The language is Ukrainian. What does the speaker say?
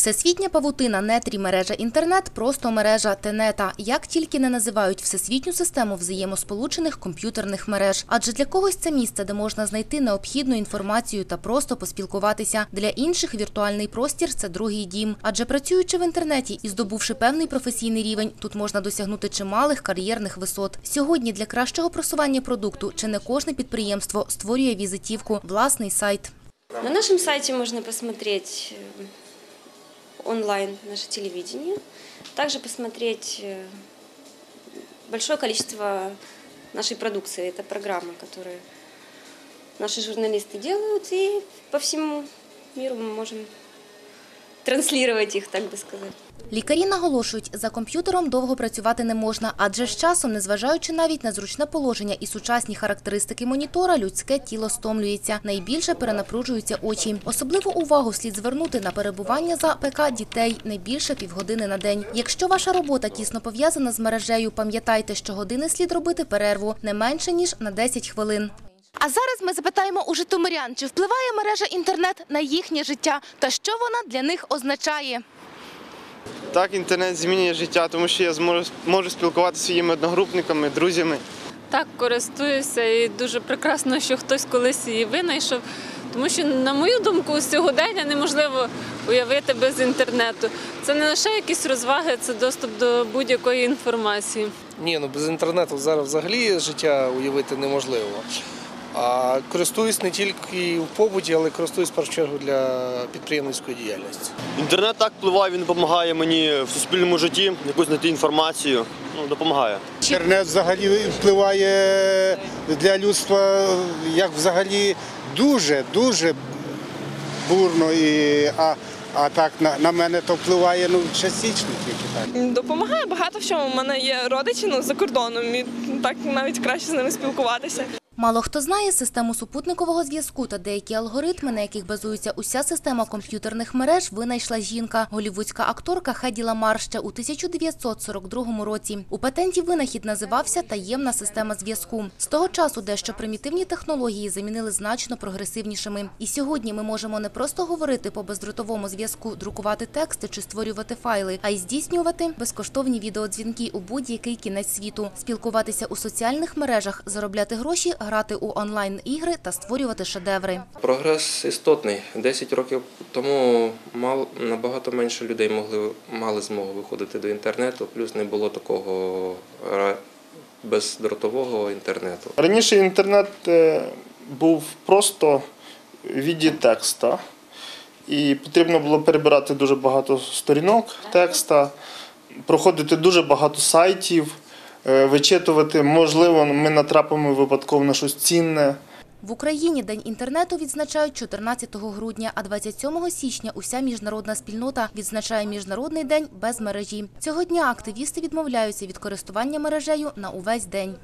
Всесвітня павутина, нетрі, мережа інтернет, просто мережа тенета. Як тільки не називають всесвітню систему взаємосполучених комп'ютерних мереж. Адже для когось це місце, де можна знайти необхідну інформацію та просто поспілкуватися. Для інших віртуальний простір це другий дім. Адже працюючи в інтернеті і здобувши певний професійний рівень, тут можна досягнути чималих кар'єрних висот. Сьогодні для кращого просування продукту чи не кожне підприємство створює візитівку, власний сайт. На нашем сайте можно посмотреть онлайн наше телевидение, также посмотреть э, большое количество нашей продукции. Это программы, которые наши журналисты делают, и по всему миру мы можем транслировать их, так бы сказать. Лікарі наголошують, за комп'ютером довго працювати не можна, адже з часом, незважаючи навіть на зручне положення і сучасні характеристики монітора, людське тіло стомлюється. Найбільше перенапружуються очі. Особливу увагу слід звернути на перебування за ПК дітей не більше півгодини на день. Якщо ваша робота тісно пов'язана з мережею, пам'ятайте, що години слід робити перерву не менше ніж на 10 хвилин. А зараз ми запитаємо у житомирян, чи впливає мережа інтернет на їхнє життя та що вона для них означає. Так, інтернет змінює життя, тому що я зможу можу спілкуватися зі своїми одногрупниками, друзями. Так, користуюся і дуже прекрасно, що хтось колись її винайшов. Тому що, на мою думку, сьогодення неможливо уявити без інтернету. Це не лише якісь розваги, це доступ до будь-якої інформації. Ні, ну без інтернету зараз взагалі життя уявити неможливо. А користуюсь не тільки в побуті, але користуюсь в першу чергу для підприємницької діяльності. Інтернет так впливає, він допомагає мені в суспільному житті, якусь знайти інформацію. Ну, допомагає. Інтернет взагалі впливає для людства як взагалі дуже, дуже бурно. І, а, а так на, на мене то впливає ну, частично тільки так. Допомагає багато в чому. У мене є родичі ну, за кордоном, і так навіть краще з ними спілкуватися. Мало хто знає систему супутникового зв'язку та деякі алгоритми, на яких базується уся система комп'ютерних мереж, винайшла жінка, голівудська акторка Хеді Ламар ще у 1942 році. У патенті винахід називався таємна система зв'язку. З того часу дещо примітивні технології замінили значно прогресивнішими. І сьогодні ми можемо не просто говорити по бездротовому зв'язку, друкувати тексти чи створювати файли, а й здійснювати безкоштовні відеодзвінки у будь-який кінець світу, спілкуватися у соціальних мережах, заробляти гроші, грати у онлайн-ігри та створювати шедеври. Прогрес істотний. 10 років тому мал, набагато менше людей могли мали змогу виходити до інтернету, плюс не було такого бездротового інтернету. Раніше інтернет е, був просто в віді текста, і потрібно було перебирати дуже багато сторінок текста, проходити дуже багато сайтів, е, вичитувати. Можливо, ми натрапимо випадково на щось цінне. В Україні День інтернету відзначають 14 грудня, а 27 січня уся міжнародна спільнота відзначає Міжнародний день без мережі. Цього дня активісти відмовляються від користування мережею на увесь день.